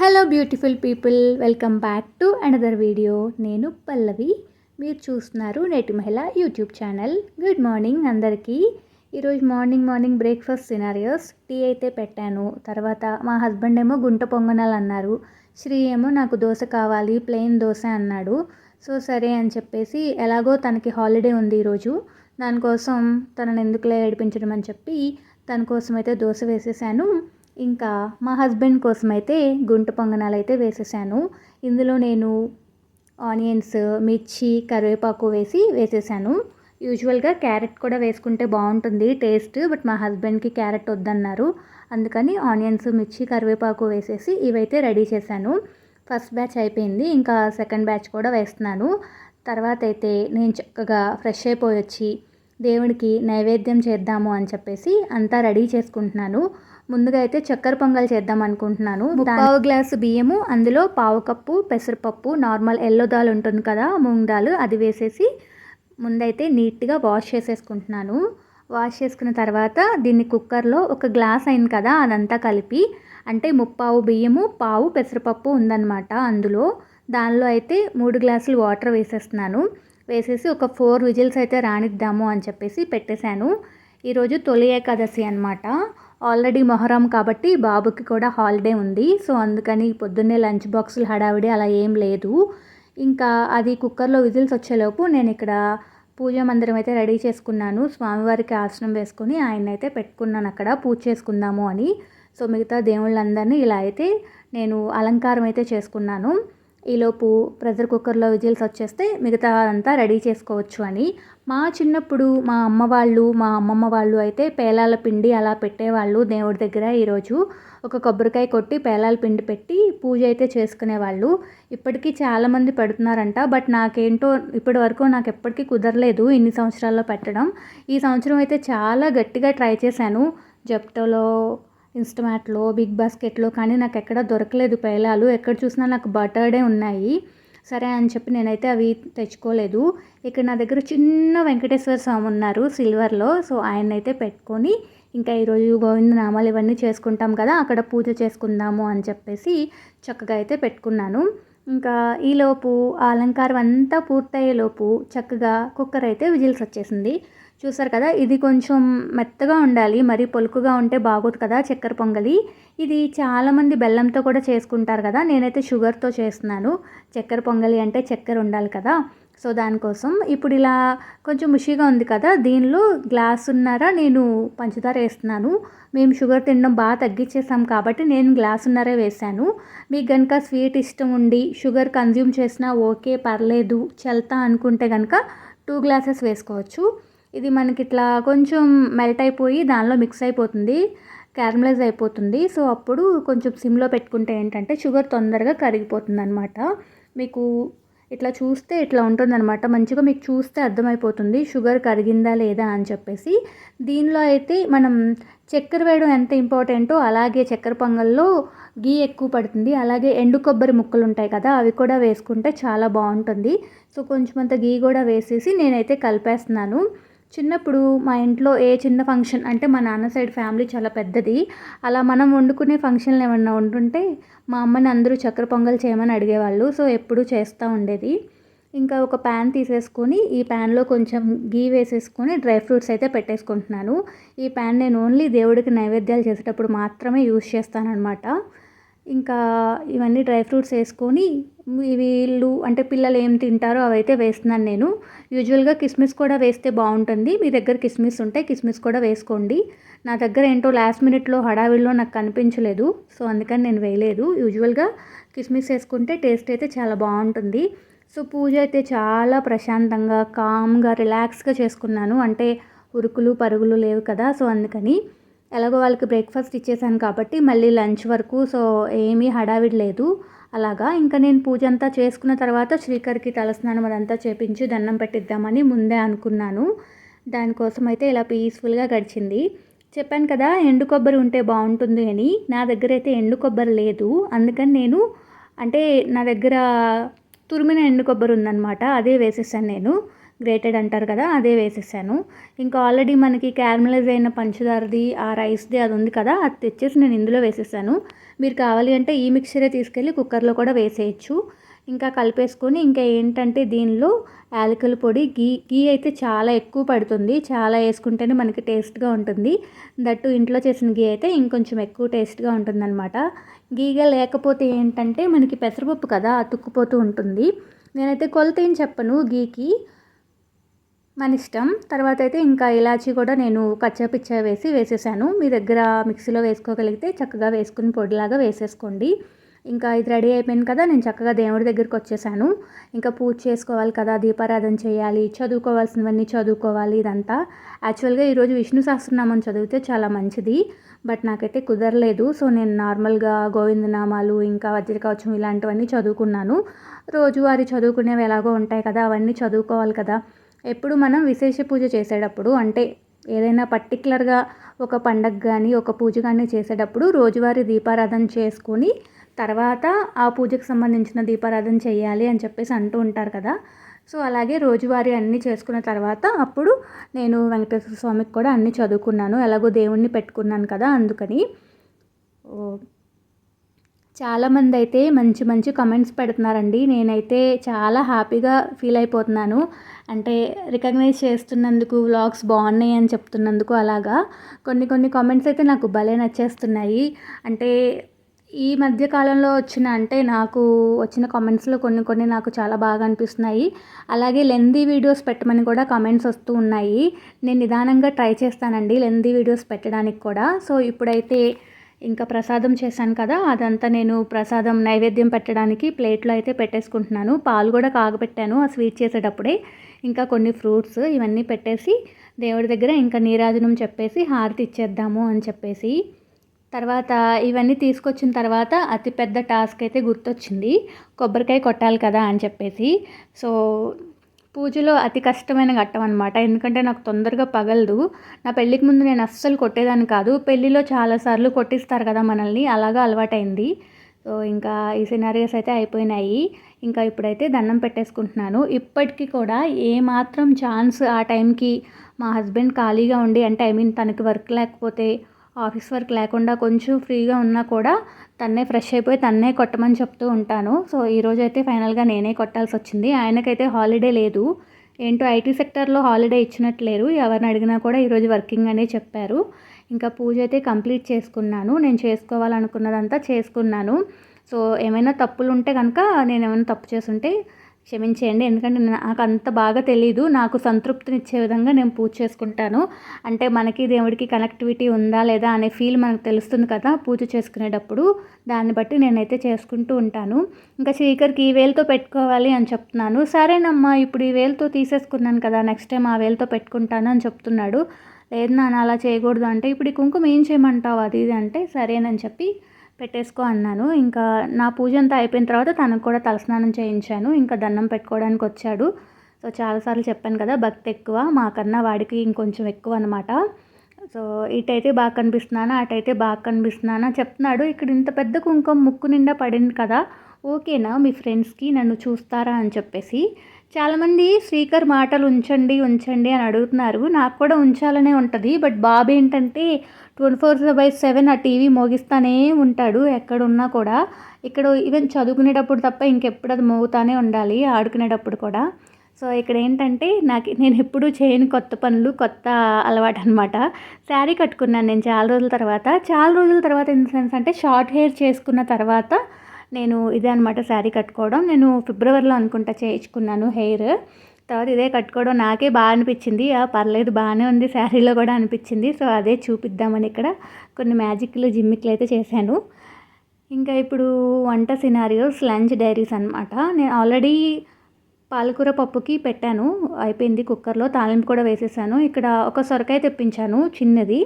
Hello beautiful people welcome back to another video నేను పల్లవి. మీరు చూస్తున్నారు నేటి మహిళ యూట్యూబ్ ఛానల్. గుడ్ మార్నింగ్ అందరికీ. ఈరోజు morning morning breakfast scenarios tea అయితే పెట్టాను. తర్వాత మా హస్బెండ్ ఏమో గుంట పొంగనాలు అన్నారు శ్రీ ఏమో నాకు దోశ కావాలి ప్లెయిన్ దోశ అన్నాడు. సో సరే అని చెప్పేసి ఎలాగో తనకి హాలిడే ఉంది ఈరోజు. దానికోసం తనను ఎందుకులే ఏడిపించడం అని చెప్పి తన కోసం అయితే దోశ వేసేసాను. ఇంకా మా హస్బెండ్ కోసం అయితే గుంట పొంగనాలు అయితే వేసేసాను. ఇందులో నేను ఆనియన్స్ మిర్చి కరివేపాకు వేసి వేసేసాను. యూజువల్గా క్యారెట్ కూడా వేసుకుంటే బాగుంటుంది టేస్ట్ బట్ మా హస్బెండ్కి క్యారెట్ వద్దన్నారు. అందుకని ఆనియన్స్ మిర్చి కరివేపాకు వేసేసి ఇవైతే రెడీ చేశాను. ఫస్ట్ బ్యాచ్ అయిపోయింది ఇంకా సెకండ్ బ్యాచ్ కూడా వేస్తున్నాను. తర్వాత అయితే నేను చక్కగా ఫ్రెష్ అయిపోయి వచ్చి దేవుడికి నైవేద్యం చేద్దాము అని చెప్పేసి అంతా రెడీ చేసుకుంటున్నాను. ముందుగా అయితే చక్కెర పొంగల్ చేద్దాం అనుకుంటున్నాను. పావు గ్లాసు బియ్యము అందులో పావు కప్పు పెసరపప్పు నార్మల్ ఎల్లో దాల్ ఉంటుంది కదా మూంగ్ దాల్ అది వేసేసి ముందైతే నీట్గా వాష్ చేసేసుకుంటున్నాను. వాష్ చేసుకున్న తర్వాత దీన్ని కుక్కర్లో ఒక గ్లాస్ అయింది కదా అదంతా కలిపి అంటే ముప్పావు బియ్యము పావు పెసరపప్పు ఉందన్నమాట అందులో. దానిలో అయితే మూడు గ్లాసులు వాటర్ వేసేస్తున్నాను. వేసేసి ఒక ఫోర్ విజిల్స్ అయితే రానిద్దాము అని చెప్పేసి పెట్టేశాను. ఈరోజు తొలి ఏకాదశి అనమాట ఆల్రెడీ మొహరం కాబట్టి బాబుకి కూడా హాలిడే ఉంది. సో అందుకని పొద్దున్నే లంచ్ బాక్సులు హడావిడి అలా ఏం లేదు. ఇంకా అది కుక్కర్లో విజిల్స్ వచ్చేలోపు నేను ఇక్కడ పూజ మందిరం అయితే రెడీ చేసుకున్నాను. స్వామివారికి ఆసనం వేసుకొని ఆయన అయితే పెట్టుకున్నాను అక్కడ. పూజ చేసుకుందాము అని. సో మిగతా దేవుళ్ళందరినీ ఇలా అయితే నేను అలంకారం అయితే చేసుకున్నాను. ఈలోపు ప్రెషర్ కుక్కర్లో విజిల్స్ వచ్చేస్తే మిగతా అంతా రెడీ చేసుకోవచ్చు అని. మా చిన్నప్పుడు మా అమ్మ వాళ్ళు మా అమ్మమ్మ వాళ్ళు అయితే పేలాల పిండి అలా పెట్టేవాళ్ళు దేవుడి దగ్గర ఈరోజు. ఒక కొబ్బరికాయ కొట్టి పేలాల పిండి పెట్టి పూజ అయితే చేసుకునేవాళ్ళు. ఇప్పటికీ చాలామంది పెడుతున్నారంట. బట్ నాకేంటో ఇప్పటి వరకు నాకు ఎప్పటికీ కుదరలేదు ఇన్ని సంవత్సరాల్లో పెట్టడం. ఈ సంవత్సరం అయితే చాలా గట్టిగా ట్రై చేశాను. జెప్టోలో ఇన్స్టమాట్లో బిగ్ బాస్కెట్లో కానీ నాకు ఎక్కడ దొరకలేదు పేలాలు. ఎక్కడ చూసినా నాకు బటర్డే ఉన్నాయి. సరే అని చెప్పి నేనైతే అవి తెచ్చుకోలేదు. ఇక్కడ నా దగ్గర చిన్న వెంకటేశ్వర స్వామి ఉన్నారు సిల్వర్లో. సో ఆయన అయితే పెట్టుకొని ఇంకా ఈరోజు గోవింద నామాలు ఇవన్నీ చేసుకుంటాం కదా అక్కడ పూజ చేసుకుందాము అని చెప్పేసి చక్కగా అయితే పెట్టుకున్నాను. ఇంకా ఈలోపు ఆ అలంకారం అంతా పూర్తయ్యేలోపు చక్కగా కుక్కర్ అయితే విజిల్స్ వచ్చేసింది. చూసారు కదా? ఇది కొంచెం మెత్తగా ఉండాలి. మరి పొలుకుగా ఉంటే బాగోదు కదా చక్కెర పొంగలి. ఇది చాలామంది బెల్లంతో కూడా చేసుకుంటారు కదా? నేనైతే షుగర్తో చేస్తున్నాను. చక్కెర పొంగలి అంటే చక్కెర ఉండాలి కదా? సో దానికోసం ఇప్పుడు ఇలా కొంచెం ముషిగా ఉంది కదా? దీనిలో గ్లాసున్నర నేను పంచదార వేస్తున్నాను. మేము షుగర్ తినడం బాగా తగ్గించేసాం కాబట్టి నేను గ్లాసున్నరే వేశాను. మీకు కనుక స్వీట్ ఇష్టం ఉండి షుగర్ కన్జ్యూమ్ చేసినా ఓకే పర్లేదు చల్తా అనుకుంటే కనుక టూ గ్లాసెస్ వేసుకోవచ్చు. ఇది మనకి ఇట్లా కొంచెం మెల్ట్ అయిపోయి దానిలో మిక్స్ అయిపోతుంది క్యారమలైజ్ అయిపోతుంది. సో అప్పుడు కొంచెం సిమ్లో పెట్టుకుంటే ఏంటంటే షుగర్ తొందరగా కరిగిపోతుంది అనమాట మీకు ఇట్లా చూస్తే ఇట్లా ఉంటుందన్నమాట. మంచిగా మీకు చూస్తే అర్థమైపోతుంది షుగర్ కరిగిందా లేదా అని చెప్పేసి. దీనిలో అయితే మనం చక్కెర వేయడం ఎంత ఇంపార్టెంటో అలాగే చక్కెర పొంగల్లో గీ ఎక్కువ పడుతుంది. అలాగే ఎండు కొబ్బరి ముక్కలు ఉంటాయి కదా అవి కూడా వేసుకుంటే చాలా బాగుంటుంది. సో కొంచెం అంత గీ కూడా వేసేసి నేనైతే కలిపేస్తున్నాను. చిన్నప్పుడు మా ఇంట్లో ఏ చిన్న ఫంక్షన్ అంటే మా నాన్న సైడ్ ఫ్యామిలీ చాలా పెద్దది. అలా మనం వండుకునే ఫంక్షన్లు ఏమన్నా వండుంటే మా అమ్మని అందరూ చక్కెర పొంగల్ చేయమని అడిగేవాళ్ళు. సో ఎప్పుడూ చేస్తూ ఉండేది. ఇంకా ఒక ప్యాన్ తీసేసుకొని ఈ ప్యాన్లో కొంచెం గీ వేసేసుకొని డ్రై ఫ్రూట్స్ అయితే పెట్టేసుకుంటున్నాను. ఈ ప్యాన్ నేను ఓన్లీ దేవుడికి నైవేద్యాలు చేసేటప్పుడు మాత్రమే యూస్ చేస్తానన్నమాట. ఇంకా ఇవన్నీ డ్రై ఫ్రూట్స్ వేసుకొని వీళ్ళు అంటే పిల్లలు ఏం తింటారో అవైతే వేస్తున్నాను నేను. యూజువల్గా కిస్మిస్ కూడా వేస్తే బాగుంటుంది. మీ దగ్గర కిస్మిస్ ఉంటే కిస్మిస్ కూడా వేసుకోండి. నా దగ్గర ఏంటో లాస్ట్ మినిట్లో హడావిడిలో నాకు కనిపించలేదు సో అందుకని నేను వేయలేదు. యూజువల్గా కిస్మిస్ వేసుకుంటే టేస్ట్ అయితే చాలా బాగుంటుంది. సో పూజ అయితే చాలా ప్రశాంతంగా కామ్గా రిలాక్స్గా చేసుకున్నాను. అంటే ఉరుకులు పరుగులు లేవు కదా సో అందుకని ఎలాగో వాళ్ళకి బ్రేక్ఫాస్ట్ ఇచ్చేసాను కాబట్టి మళ్ళీ లంచ్ వరకు సో ఏమీ హడావిడి లేదు. అలాగా ఇంకా నేను పూజ అంతా చేసుకున్న తర్వాత శ్రీకర్కి తలస్నానం అదంతా చేపించి దండం పెట్టిద్దామని ముందే అనుకున్నాను. దానికోసం అయితే ఇలా పీస్ఫుల్గా గడిచింది. చెప్పాను కదా ఎండు కొబ్బరి ఉంటే బాగుంటుంది అని. నా దగ్గర అయితే ఎండు కొబ్బరి లేదు. అందుకని నేను అంటే నా దగ్గర తురిమిన ఎండు కొబ్బరి ఉందన్నమాట అదే వేసేసాను నేను. గ్రేటెడ్ అంటారు కదా అదే వేసేసాను. ఇంకా ఆల్రెడీ మనకి క్యారమలైజ్ అయిన పంచదారది ఆ రైస్ది అది ఉంది కదా అది తెచ్చేసి నేను ఇందులో వేసేసాను. మీరు కావాలి అంటే ఈ మిక్చరే తీసుకెళ్ళి కుక్కర్లో కూడా వేసేయచ్చు. ఇంకా కలిపేసుకొని ఇంకా ఏంటంటే దీనిలో యాలకుల పొడి గీ గీ అయితే చాలా ఎక్కువ పడుతుంది. చాలా వేసుకుంటేనే మనకి టేస్ట్గా ఉంటుంది. దట్టు ఇంట్లో చేసిన గీ అయితే ఇంకొంచెం ఎక్కువ టేస్ట్గా ఉంటుందన్నమాట. గీగా లేకపోతే ఏంటంటే మనకి పెసరపప్పు కదా అతుక్కుపోతూ ఉంటుంది. నేనైతే కొలత ఏం చెప్పను గీకి మన ఇష్టం. తర్వాత అయితే ఇంకా ఇలాచీ కూడా నేను కచ్చాపిచ్చా వేసి వేసేసాను. మీ దగ్గర మిక్సీలో వేసుకోగలిగితే చక్కగా వేసుకుని పొడిలాగా వేసేసుకోండి. ఇంకా ఇది రెడీ అయిపోయింది కదా నేను చక్కగా దేవుడి దగ్గరికి వచ్చేసాను. ఇంకా పూజ చేసుకోవాలి కదా దీపారాధన చేయాలి చదువుకోవాల్సినవన్నీ చదువుకోవాలి ఇదంతా. యాక్చువల్గా ఈరోజు విష్ణు సహస్రనామం చదివితే చాలా మంచిది బట్ నాకైతే కుదరలేదు. సో నేను నార్మల్గా గోవిందనామాలు ఇంకా వజ్రకవచం ఇలాంటివన్నీ చదువుకున్నాను. రోజువారీ చదువుకునేవి ఎలాగో ఉంటాయి కదా అవన్నీ చదువుకోవాలి కదా. ఎప్పుడు మనం విశేష పూజ చేసేటప్పుడు అంటే ఏదైనా పర్టికులర్గా ఒక పండగ కానీ ఒక పూజ కానీ చేసేటప్పుడు రోజువారీ దీపారాధన చేసుకొని తర్వాత ఆ పూజకు సంబంధించిన దీపారాధన చేయాలి అని చెప్పేసి అంటూ ఉంటారు కదా. సో అలాగే రోజువారీ అన్నీ చేసుకున్న తర్వాత అప్పుడు నేను వెంకటేశ్వర స్వామికి కూడా అన్నీ చదువుకున్నాను. ఎలాగో దేవుణ్ణి పెట్టుకున్నాను కదా అందుకని. చాలామంది అయితే మంచి మంచి కమెంట్స్ పెడుతున్నారండి. నేనైతే చాలా హ్యాపీగా ఫీల్ అయిపోతున్నాను. అంటే రికగ్నైజ్ చేస్తున్నందుకు వ్లాగ్స్ బాగున్నాయి అని చెప్తున్నందుకు అలాగా. కొన్ని కొన్ని కామెంట్స్ అయితే నాకు భలే నచ్చేస్తున్నాయి. అంటే ఈ మధ్య కాలంలో వచ్చిన అంటే నాకు వచ్చిన కామెంట్స్లో కొన్ని కొన్ని నాకు చాలా బాగా అనిపిస్తున్నాయి. అలాగే లెందీ వీడియోస్ పెట్టమని కూడా కామెంట్స్ వస్తూ ఉన్నాయి. నేను నిదానంగా ట్రై చేస్తానండి లెందీ వీడియోస్ పెట్టడానికి కూడా. సో ఇప్పుడైతే ఇంకా ప్రసాదం చేశాను కదా అదంతా నేను ప్రసాదం నైవేద్యం పెట్టడానికి ప్లేట్లో అయితే పెట్టేసుకుంటున్నాను. పాలు కూడా కాగబెట్టాను ఆ స్వీట్ చేసేటప్పుడే. ఇంకా కొన్ని ఫ్రూట్స్ ఇవన్నీ పెట్టేసి దేవుడి దగ్గర ఇంకా నీరాజనం చెప్పేసి హారతి ఇచ్చేద్దాము అని చెప్పేసి. తర్వాత ఇవన్నీ తీసుకొచ్చిన తర్వాత అతిపెద్ద టాస్క్ అయితే గుర్తొచ్చింది. కొబ్బరికాయ కొట్టాలి కదా అని చెప్పేసి. సో పూజలో అతి కష్టమైన ఘట్టం అనమాట ఎందుకంటే నాకు తొందరగా పగలదు. నా పెళ్ళికి ముందు నేను అస్సలు కొట్టేదాన్ని కాదు. పెళ్ళిలో చాలాసార్లు కొట్టిస్తారు కదా మనల్ని. అలాగా అలవాటైంది. సో ఇంకా ఈ సినారియోస్ అయితే అయిపోయినాయి. ఇంకా ఇప్పుడైతే దండం పెట్టేసుకుంటున్నాను. ఇప్పటికీ కూడా ఏమాత్రం ఛాన్స్ ఆ టైంకి మా హస్బెండ్ ఖాళీగా ఉండి అంటే ఐ మీన్ తనకి వర్క్ లేకపోతే ఆఫీస్ వర్క్ లేకుండా కొంచెం ఫ్రీగా ఉన్నా కూడా తన్నే ఫ్రెష్ అయిపోయి తన్నే కొట్టమని చెప్తూ ఉంటాను. సో ఈరోజు అయితే ఫైనల్గా నేనే కొట్టాల్సి వచ్చింది. ఆయనకైతే హాలిడే లేదు. ఏంటో ఐటీ సెక్టర్లో హాలిడే ఇచ్చినట్లేరు ఎవరిని అడిగినా కూడా ఈరోజు వర్కింగ్ అనే చెప్పారు. ఇంకా పూజ అయితే కంప్లీట్ చేసుకున్నాను. నేను చేసుకోవాలనుకున్నదంతా చేసుకున్నాను. సో ఏమైనా తప్పులు ఉంటే కనుక నేను ఏమైనా తప్పు చేసుంటే క్షమించేయండి. ఎందుకంటే నాకు అంత బాగా తెలీదు. నాకు సంతృప్తినిచ్చే విధంగా నేను పూజ చేసుకుంటాను. అంటే మనకి దేవుడికి కనెక్టివిటీ ఉందా లేదా అనే ఫీల్ మనకు తెలుస్తుంది కదా పూజ చేసుకునేటప్పుడు. దాన్ని బట్టి నేనైతే చేసుకుంటూ ఉంటాను. ఇంకా శ్రీకర్కి ఈ వేలతో పెట్టుకోవాలి అని చెప్తున్నాను. సరేనమ్మా ఇప్పుడు ఈ వేలతో తీసేసుకున్నాను కదా నెక్స్ట్ టైం ఆ వేలతో పెట్టుకుంటాను అని చెప్తున్నాడు. లేదు నాన్న అలా చేయకూడదు అంటే ఇప్పుడు ఈ కుంకుమ ఏం చేయమంటావు? అది ఇది అంటే సరేనని చెప్పి పెట్టేసుకో అన్నాను. ఇంకా నా పూజ అంతా అయిపోయిన తర్వాత తనకు కూడా తలస్నానం చేయించాను. ఇంకా దండం పెట్టుకోవడానికి వచ్చాడు. సో చాలాసార్లు చెప్పాను కదా భక్తి ఎక్కువ మాకన్నా వాడికి ఇంకొంచెం ఎక్కువ అనమాట సో ఇటైతే బాగా కనిపిస్తున్నానా అటైతే బాగా కనిపిస్తున్నానా చెప్తున్నాడు. ఇక్కడ ఇంత పెద్ద కుంకుమ ముక్కు నిండా పడింది కదా ఓకేనా మీ ఫ్రెండ్స్కి నన్ను చూస్తారా అని చెప్పేసి. చాలామంది స్పీకర్ మాటలు ఉంచండి ఉంచండి అని అడుగుతున్నారు. నాకు కూడా ఉంచాలనే ఉంటుంది బట్ బాబు ఏంటంటే ట్వంటీ ఫోర్ బై సెవెన్ ఆ టీవీ మోగిస్తానే ఉంటాడు ఎక్కడున్నా కూడా. ఇక్కడ ఈవెన్ చదువుకునేటప్పుడు తప్ప ఇంకెప్పుడు అది మోగుతానే ఉండాలి ఆడుకునేటప్పుడు కూడా. సో ఇక్కడ ఏంటంటే నాకు నేను ఎప్పుడూ చేయని కొత్త పనులు కొత్త అలవాటు అనమాట శారీ కట్టుకున్నాను నేను చాలా రోజుల తర్వాత. చాలా రోజుల తర్వాత ఇన్ సెన్స్ అంటే షార్ట్ హెయిర్ చేసుకున్న తర్వాత నేను ఇదే అనమాట శారీ కట్టుకోవడం. నేను ఫిబ్రవరిలో అనుకుంటా చేయించుకున్నాను హెయిర్. తర్వాత ఇదే కట్టుకోవడం నాకే బాగా అనిపించింది. పర్లేదు బాగానే ఉంది శారీలో కూడా అనిపించింది. సో అదే చూపిద్దామని ఇక్కడ కొన్ని మ్యాజిక్లు జిమ్మిక్లు అయితే చేశాను. ఇంకా ఇప్పుడు వంట సినారియోస్ లంచ్ డైరీస్ అనమాట నేను ఆల్రెడీ పాలకూర పప్పుకి పెట్టాను. అయిపోయింది కుక్కర్లో. తాలింపు కూడా వేసేసాను. ఇక్కడ ఒక సొరకాయ తెప్పించాను చిన్నది.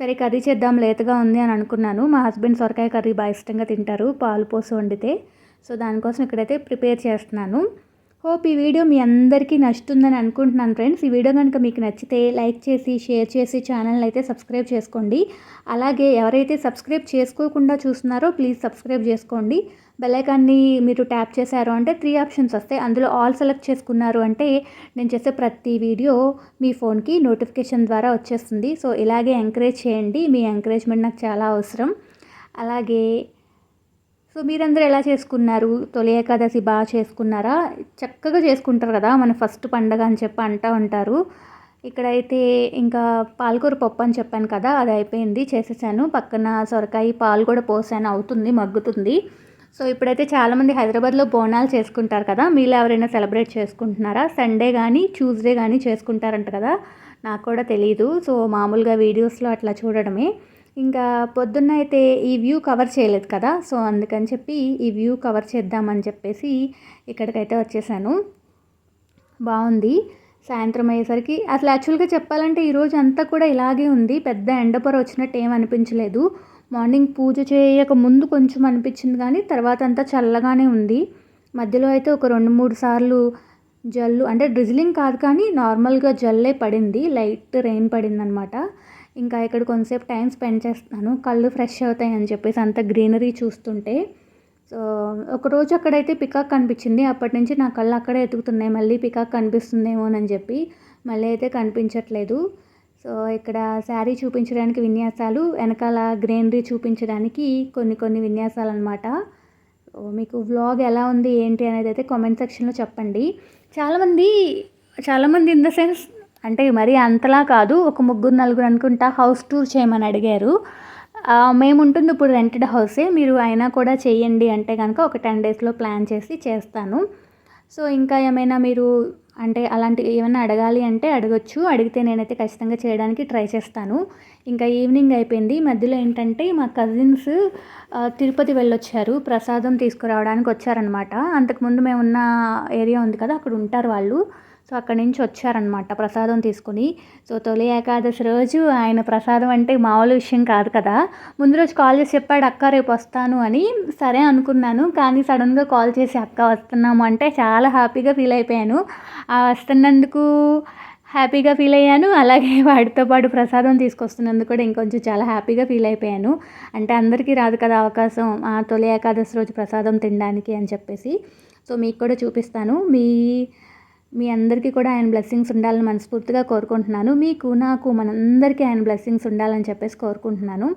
సరే కర్రీ చేద్దాం లేతగా ఉంది అని అనుకున్నాను. మా హస్బెండ్ సొరకాయ కర్రీ బాగా ఇష్టంగా తింటారు పాలు పోసి వండితే. సో దానికోసం ఇక్కడైతే ప్రిపేర్ చేస్తున్నాను. హోప్ ఈ వీడియో మీ అందరికీ నచ్చుతుందని అనుకుంటున్నాను ఫ్రెండ్స్. ఈ వీడియో కనుక మీకు నచ్చితే లైక్ చేసి షేర్ చేసి ఛానల్ అయితే సబ్స్క్రైబ్ చేసుకోండి. అలాగే ఎవరైతే సబ్స్క్రైబ్ చేసుకోకుండా చూస్తున్నారో ప్లీజ్ సబ్స్క్రైబ్ చేసుకోండి. బెల్లైకాన్ని మీరు ట్యాప్ చేశారు అంటే త్రీ ఆప్షన్స్ వస్తాయి. అందులో ఆల్ సెలెక్ట్ చేసుకున్నారు అంటే నేను చేసే ప్రతి వీడియో మీ ఫోన్కి నోటిఫికేషన్ ద్వారా వచ్చేస్తుంది. సో ఇలాగే ఎంకరేజ్ చేయండి. మీ ఎంకరేజ్మెంట్ నాకు చాలా అవసరం. అలాగే సో మీరందరూ ఎలా చేసుకున్నారు? తొలి ఏకాదశి బాగా చేసుకున్నారా? చక్కగా చేసుకుంటారు కదా. మన ఫస్ట్ పండగ అని చెప్పి అంటూ ఉంటారు. ఇక్కడైతే ఇంకా పాలకూర పప్పు అని చెప్పాను కదా. అది అయిపోయింది. చేసేసాను. పక్కన సొరకాయ పాలు కూడా పోసాను. అవుతుంది మగ్గుతుంది. సో ఇప్పుడైతే చాలామంది హైదరాబాద్లో బోనాలు చేసుకుంటారు కదా మీరు ఎవరైనా సెలబ్రేట్ చేసుకుంటున్నారా? సండే కానీ ట్యూస్డే కానీ చేసుకుంటారంట కదా నాకు కూడా తెలియదు సో మామూలుగా వీడియోస్లో అట్లా చూడడమే. ఇంకా పొద్దున్న అయితే ఈ వ్యూ కవర్ చేయలేదు కదా సో అందుకని చెప్పి ఈ వ్యూ కవర్ చేద్దామని చెప్పేసి ఇక్కడికైతే వచ్చేసాను. బాగుంది సాయంత్రం అయ్యేసరికి అసలు యాక్చువల్గా చెప్పాలంటే ఈరోజు అంతా కూడా ఇలాగే ఉంది. పెద్ద ఎండపొర వచ్చినట్టు ఏం అనిపించలేదు. మార్నింగ్ పూజ చేయక ముందు కొంచెం అనిపించింది కానీ తర్వాత అంతా చల్లగానే ఉంది. మధ్యలో అయితే ఒక రెండు మూడు సార్లు జల్లు అంటే డ్రిజిలింగ్ కాదు కానీ నార్మల్గా జల్లే పడింది. లైట్ రెయిన్ పడింది అనమాట ఇంకా ఇక్కడ కొంతసేపు టైం స్పెండ్ చేస్తున్నాను. కళ్ళు ఫ్రెష్ అవుతాయి అని చెప్పేసి అంత గ్రీనరీ చూస్తుంటే. సో ఒకరోజు అక్కడైతే పికాక్ కనిపించింది. అప్పటి నుంచి నా కళ్ళు అక్కడే ఎతుకుతున్నాయి. మళ్ళీ పికాక్ కనిపిస్తుందేమో అని చెప్పి మళ్ళీ అయితే కనిపించట్లేదు. సో ఇక్కడ శారీ చూపించడానికి విన్యాసాలు వెనకాల గ్రీనరీ చూపించడానికి కొన్ని కొన్ని విన్యాసాలు అనమాట మీకు వ్లాగ్ ఎలా ఉంది ఏంటి అనేది అయితే కామెంట్ సెక్షన్లో చెప్పండి. చాలామంది చాలామంది ఇన్ ద సెన్స్ అంటే మరీ అంతలా కాదు ఒక ముగ్గురు నలుగురు అనుకుంటా హౌస్ టూర్ చేయమని అడిగారు. మేము ఉంటుంది ఇప్పుడు రెంటెడ్ హౌసే మీరు అయినా కూడా చేయండి అంటే కనుక ఒక టెన్ డేస్లో ప్లాన్ చేసి చేస్తాను. సో ఇంకా ఏమైనా మీరు అంటే అలాంటి ఏమైనా అడగాలి అంటే అడగచ్చు. అడిగితే నేనైతే ఖచ్చితంగా చేయడానికి ట్రై చేస్తాను. ఇంకా ఈవినింగ్ అయిపోయింది. మధ్యలో ఏంటంటే మా కజిన్స్ తిరుపతి వెళ్ళొచ్చారు. ప్రసాదం తీసుకురావడానికి వచ్చారనమాట అంతకుముందు మేము ఉన్న ఏరియా ఉంది కదా అక్కడ ఉంటారు వాళ్ళు. సో అక్కడి నుంచి వచ్చారనమాట ప్రసాదం తీసుకుని. సో తొలి ఏకాదశి రోజు ఆయన ప్రసాదం అంటే మామూలు విషయం కాదు కదా. ముందు రోజు కాల్ చేసి చెప్పాడు అక్క రేపు వస్తాను అని సరే అనుకున్నాను. కానీ సడన్గా కాల్ చేసి అక్క వస్తున్నాము అంటే చాలా హ్యాపీగా ఫీల్ అయిపోయాను. వస్తున్నందుకు హ్యాపీగా ఫీల్ అయ్యాను. అలాగే వాడితో పాటు ప్రసాదం తీసుకొస్తున్నందుకు కూడా ఇంకొంచెం చాలా హ్యాపీగా ఫీల్ అయిపోయాను. అంటే అందరికీ రాదు కదా అవకాశం ఆ తొలి ఏకాదశి రోజు ప్రసాదం తినడానికి అని చెప్పేసి. సో మీకు కూడా చూపిస్తాను. మీ మీ అందరికీ కూడా ఆయన బ్లెస్సింగ్స్ ఉండాలని మనస్ఫూర్తిగా కోరుకుంటున్నాను. మీకు నాకు మనందరికీ ఆయన బ్లెస్సింగ్స్ ఉండాలని చెప్పేసి కోరుకుంటున్నాను.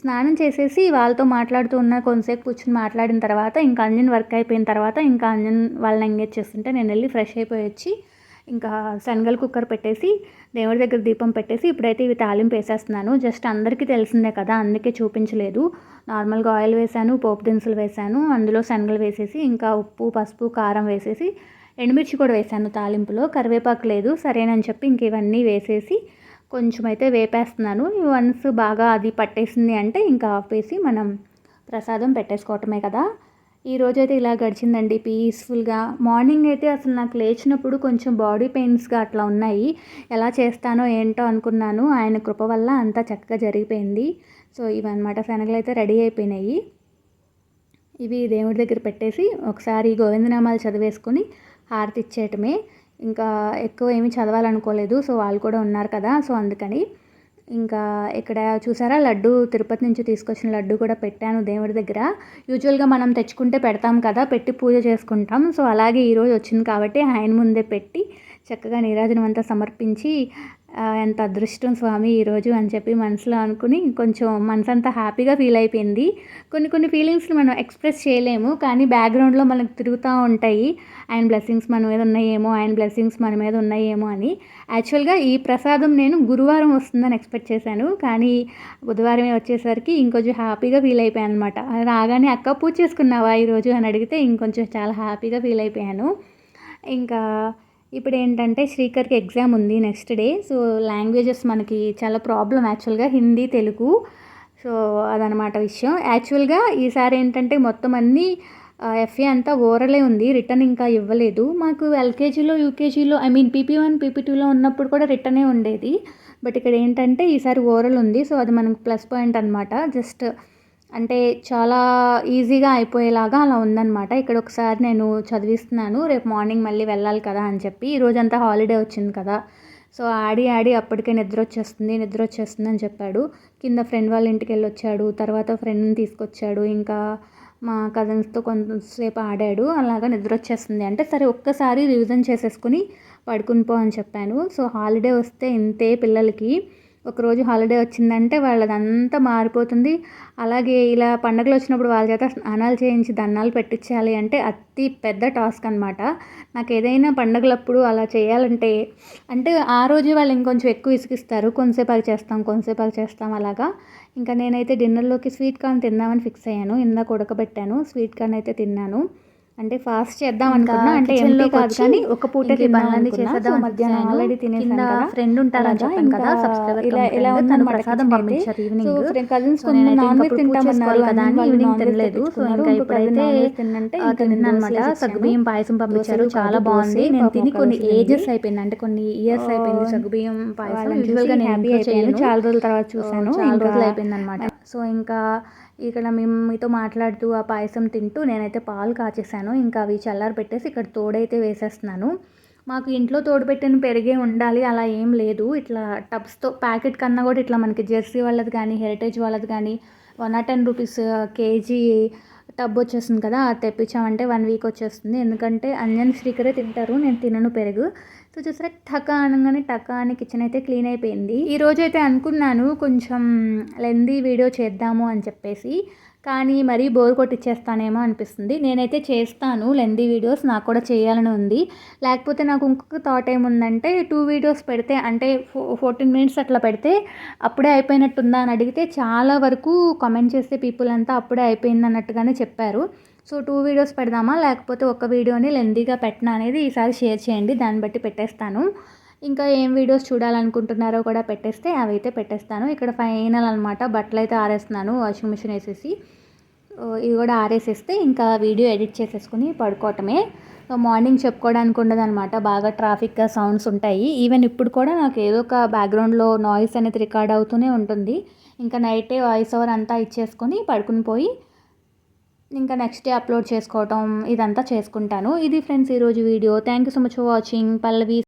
స్నానం చేసేసి వాళ్ళతో మాట్లాడుతూ ఉన్న కొంతసేపు కూర్చొని మాట్లాడిన తర్వాత ఇంకా అంజన్ వర్క్ అయిపోయిన తర్వాత ఇంకా అంజన్ వాళ్ళని ఎంగేజ్ చేస్తుంటే నేను వెళ్ళి ఫ్రెష్ అయిపోయి వచ్చి ఇంకా శనగలు కుక్కర్ పెట్టేసి దేవుడి దగ్గర దీపం పెట్టేసి ఇప్పుడైతే ఇవి తాలింపు వేసేస్తున్నాను. జస్ట్ అందరికీ తెలిసిందే కదా అందుకే చూపించలేదు. నార్మల్గా ఆయిల్ వేసాను పోపు దినుసులు వేసాను అందులో శనగలు వేసేసి ఇంకా ఉప్పు పసుపు కారం వేసేసి ఎండుమిర్చి కూడా వేసాను తాలింపులో. కరివేపాకు లేదు సరేనని చెప్పి ఇంక ఇవన్నీ వేసేసి కొంచెం అయితే వేపేస్తున్నాను. వన్స్ బాగా అది పట్టేసింది అంటే ఇంకా ఆపేసి మనం ప్రసాదం పెట్టేసుకోవటమే కదా. ఈరోజు అయితే ఇలా గడిచిందండి పీస్ఫుల్గా. మార్నింగ్ అయితే అసలు నాకు లేచినప్పుడు కొంచెం బాడీ పెయిన్స్గా అట్లా ఉన్నాయి. ఎలా చేస్తానో ఏంటో అనుకున్నాను. ఆయన కృప వల్ల అంతా చక్కగా జరిగిపోయింది. సో ఇవన్నమాట శనగలు అయితే రెడీ అయిపోయినాయి. ఇవి దేవుడి దగ్గర పెట్టేసి ఒకసారి గోవిందనామాలు చదివేసుకొని హారతి ఇచ్చేయటమే. ఇంకా ఎక్కువ ఏమీ చదవాలనుకోలేదు. సో వాళ్ళు కూడా ఉన్నారు కదా. సో అందుకని ఇంకా ఇక్కడ చూసారా? లడ్డు తిరుపతి నుంచి తీసుకొచ్చిన లడ్డు కూడా పెట్టాను దేవుడి దగ్గర. యూజువల్గా మనం తెచ్చుకుంటే పెడతాం కదా. పెట్టి పూజ చేసుకుంటాం. సో అలాగే ఈరోజు వచ్చింది కాబట్టి ఆయన ముందే పెట్టి చక్కగా నీరాజనం అంతా సమర్పించి ఎంత అదృష్టం స్వామి ఈరోజు అని చెప్పి మనసులో అనుకుని కొంచెం మనసు హ్యాపీగా ఫీల్ అయిపోయింది. కొన్ని కొన్ని ఫీలింగ్స్ని మనం ఎక్స్ప్రెస్ చేయలేము కానీ బ్యాక్గ్రౌండ్లో మనకు తిరుగుతూ ఉంటాయి. ఆయన బ్లెస్సింగ్స్ మన మీద ఉన్నాయేమో ఆయన బ్లెస్సింగ్స్ మన మీద ఉన్నాయేమో అని. యాక్చువల్గా ఈ ప్రసాదం నేను గురువారం వస్తుందని ఎక్స్పెక్ట్ చేశాను కానీ బుధవారమే వచ్చేసరికి ఇంకొంచెం హ్యాపీగా ఫీల్ అయిపోయాను అనమాట రాగానే అక్క పూజ చేసుకున్నావా ఈరోజు? అని అడిగితే ఇంకొంచెం చాలా హ్యాపీగా ఫీల్ అయిపోయాను. ఇంకా ఇప్పుడు ఏంటంటే శ్రీకర్కి ఎగ్జామ్ ఉంది నెక్స్ట్ డే సో లాంగ్వేజెస్ మనకి చాలా ప్రాబ్లం యాక్చువల్గా హిందీ తెలుగు. సో అదనమాట విషయం. యాక్చువల్గా ఈసారి ఏంటంటే మొత్తం అన్నీ ఎఫ్ఏ అంతా ఓరలే ఉంది. రిటర్న్ ఇంకా ఇవ్వలేదు. మాకు ఎల్కేజీలో యూకేజీలో I mean PP one PP టూలో ఉన్నప్పుడు కూడా రిటర్నే ఉండేది. బట్ ఇక్కడ ఏంటంటే ఈసారి ఓరల్ ఉంది. సో అది మనకు ప్లస్ పాయింట్ అనమాట జస్ట్ అంటే చాలా ఈజీగా అయిపోయేలాగా అలా ఉందన్నమాట. ఇక్కడ ఒకసారి నేను చదివిస్తున్నాను రేపు మార్నింగ్ మళ్ళీ వెళ్ళాలి కదా అని చెప్పి. ఈరోజంతా హాలిడే వచ్చింది కదా. సో ఆడి ఆడి అప్పటికే నిద్ర వచ్చేస్తుంది నిద్ర వచ్చేస్తుంది అని చెప్పాడు. కింద ఫ్రెండ్ వాళ్ళ ఇంటికి వెళ్ళి వచ్చాడు తర్వాత ఫ్రెండ్ని తీసుకొచ్చాడు. ఇంకా మా కజిన్స్తో కొంతసేపు ఆడాడు అలాగా నిద్ర వచ్చేస్తుంది. అంటే సరే ఒక్కసారి రివిజన్ చేసేసుకుని పడుకుని పో అని చెప్పాను. సో హాలిడే వస్తే ఇంతే పిల్లలకి. ఒకరోజు హాలిడే వచ్చిందంటే వాళ్ళదంతా మారిపోతుంది. అలాగే ఇలా పండగలు వచ్చినప్పుడు వాళ్ళ చేత స్నానాలు చేయించి దండాలు పెట్టించాలి అంటే అతి పెద్ద టాస్క్ అనమాట నాకు ఏదైనా పండగలప్పుడు అలా చేయాలంటే అంటే ఆ రోజు వాళ్ళు ఇంకొంచెం ఎక్కువ ఇసుకిస్తారు కొంతసేపు చేస్తాం కొంతసేపు చేస్తాం అలాగా. ఇంకా నేనైతే డిన్నర్లోకి స్వీట్ కార్న్ తిందామని ఫిక్స్ అయ్యాను. ఇందాక ఉడకబెట్టాను స్వీట్ కార్న్ అయితే తిన్నాను. అంటే ఫాస్ట్ చేద్దాం అనుకున్నా అంటే ఎంపీ కాదు కానీ ఒక పూట పనులన్నీ చేసేద్దాం మధ్యాహ్నం ఆల్రెడీ తినేసాను కదా ఫ్రెండ్ చెప్పాను కదా సబ్స్క్రైబర్ ఇలా ఇలా ఉందని ప్రసాదం పంపించారు ఈవినింగ్ కజిన్స్ కొంచెం నాన్ వెజ్ తింటామన్నారు కదా అని ఈవినింగ్ తినలేదు. సో ఇంకా ఇప్పుడైతే తిన్నంటే తిన్నాను అనమాట. సగ్గుబియ్యం పాయసం పంపించారు. చాలా బాగుంది. నేను తిని కొన్ని ఏజెస్ అయిపోయింది. అంటే కొన్ని ఇయర్స్ అయిపోయింది సగ్గుబియ్యం పాయసం. యూజువల్గా నేను హ్యాపీ అయిపోయాను. చాలా రోజుల తర్వాత చూసాను చాలా రోజులు అయిపోయింది అనమాట సో ఇంకా ఇక్కడ మేము మీతో మాట్లాడుతూ ఆ పాయసం తింటూ నేనైతే పాలు కాచేసాను ఇంకా అవి చల్లారి పెట్టేసి ఇక్కడ తోడైతే వేసేస్తున్నాను. మాకు ఇంట్లో తోడు పెట్టిన పెరిగే ఉండాలి అలా ఏం లేదు. ఇట్లా టబ్స్తో ప్యాకెట్ కన్నా కూడా ఇట్లా మనకి జెర్సీ వాళ్ళది కానీ హెరిటేజ్ వాళ్ళది కానీ one not ten rupees KG tub వచ్చేస్తుంది కదా అది తెప్పించామంటే వన్ వీక్ వచ్చేస్తుంది. ఎందుకంటే అంజన్ శ్రీకరే తింటారు నేను తినను పెరుగు. సో చూసారా టకా అనగానే టకా అని కిచెన్ అయితే క్లీన్ అయిపోయింది. ఈరోజు అయితే అనుకున్నాను కొంచెం లెందీ వీడియో చేద్దాము అని చెప్పేసి. కానీ మరీ బోర్ కొట్టిచ్చేస్తానేమో అనిపిస్తుంది. నేనైతే చేస్తాను. లెందీ వీడియోస్ నాకు కూడా చేయాలని ఉంది. లేకపోతే నాకు ఇంకొక థాట్ ఏముందంటే టూ వీడియోస్ పెడితే అంటే ఫో ఫోర్టీన్ మినిట్స్ అట్లా పెడితే అప్పుడే అయిపోయినట్టుందా అని అడిగితే చాలా వరకు కామెంట్ చేసే పీపుల్ అంతా అప్పుడే అయిపోయింది అన్నట్టుగానే చెప్పారు. సో టూ వీడియోస్ పెడదామా? లేకపోతే ఒక వీడియోని లెందీగా పెట్టినా అనేది ఈసారి షేర్ చేయండి. దాన్ని బట్టి పెట్టేస్తాను. ఇంకా ఏం వీడియోస్ చూడాలనుకుంటున్నారో కూడా పెట్టేస్తే అవి అయితే పెట్టేస్తాను. ఇక్కడ ఫైనల్ అనమాట బట్టలు అయితే ఆరేస్తున్నాను. వాషింగ్ మిషన్ వేసేసి ఇది కూడా ఆరేసేస్తే ఇంకా వీడియో ఎడిట్ చేసేసుకుని పడుకోవటమే. మార్నింగ్ చెప్పుకోవడానికి ఉండదు అనమాట బాగా ట్రాఫిక్గా సౌండ్స్ ఉంటాయి. ఈవెన్ ఇప్పుడు కూడా నాకు ఏదో ఒక బ్యాక్గ్రౌండ్లో నాయిస్ అనేది రికార్డ్ అవుతూనే ఉంటుంది. ఇంకా నైటే వాయిస్ ఓవర్ అంతా ఇచ్చేసుకొని పడుకుని పోయి ఇంకా నెక్స్ట్ డే అప్లోడ్ చేసుకోవటం ఇదంతా చేసుకుంటాను. ఇది ఫ్రెండ్స్ ఈరోజు video. Thank you so much for watching Pallavi